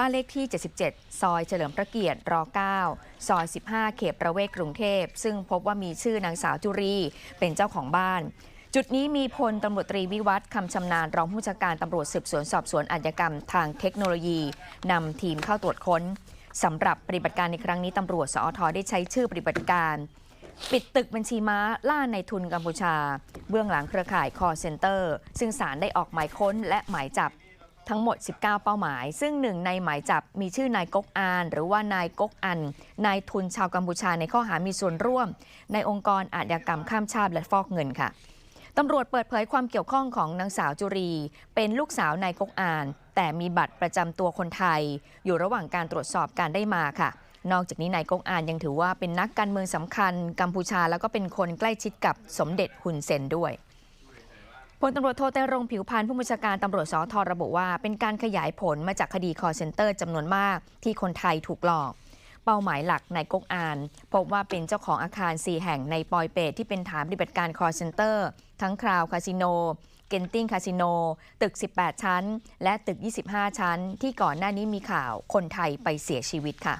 บ้านเลขที่ 77 ซอยเฉลิมพระเกียรติร9ซอย 15 เขตประเวศกรุงเทพ ซึ่งพบว่ามีชื่อนางสาวจุรี เป็นเจ้าของบ้าน จุดนี้มีพลตำรวจตรีวิวัฒน์คำชำนาญรองผู้บัญชาการตำรวจสืบสวนสอบสวนอาชญากรรมทางเทคโนโลยีนำทีมเข้าตรวจค้นสำหรับปฏิบัติการในครั้งนี้ตำรวจสอทได้ใช้ชื่อปฏิบัติการ ปิดตึกบัญชีม้าล่าในทุนกัมพูชา เบื้องหลังเครือข่ายคอเซ็นเตอร์ ซึ่งศาลได้ออกหมายค้นและหมายจับ ทั้งหมด 19 เป้าหมาย ซึ่งหนึ่งในหมายจับมีชื่อนายก๊กอาน หรือว่านายก๊กอัน นายทุนชาวกัมพูชาในข้อหามีส่วนร่วม ในองค์กรอาชญากรรมข้ามชาติและฟอกเงินค่ะตำรวจเปิดเผยความเกี่ยวข้องของนางสาวจุรี เป็นลูกสาวนายก๊กอาน แต่มีบัตรประจำตัวคนไทย อยู่ระหว่างการตรวจสอบการได้มาค่ะ นอกจากนี้นายก๊กอานยังถือว่าเป็นนักการเมืองสำคัญกัมพูชาแล้วก็เป็นคนใกล้ชิดกับสมเด็จฮุนเซนด้วย พลตำรวจโทเตรงผิวพันธ์ผู้บัญชาการตำรวจสอทระบุว่า เป็นการขยายผลมาจากคดีคอเซนเตอร์จำนวนมากที่คนไทยถูกหลอก เป้าหมายหลักในก๊กอาน พบว่าเป็นเจ้าของอาคาร 4 แห่งในปอยเปตที่เป็นฐานปฏิบัติการคอเซนเตอร์ ทั้งคราวคาสิโน เกนติ้งคาสิโน ตึก 18 ชั้น และตึก 25 ชั้น ที่ก่อนหน้านี้มีข่าวคนไทยไปเสียชีวิตค่ะ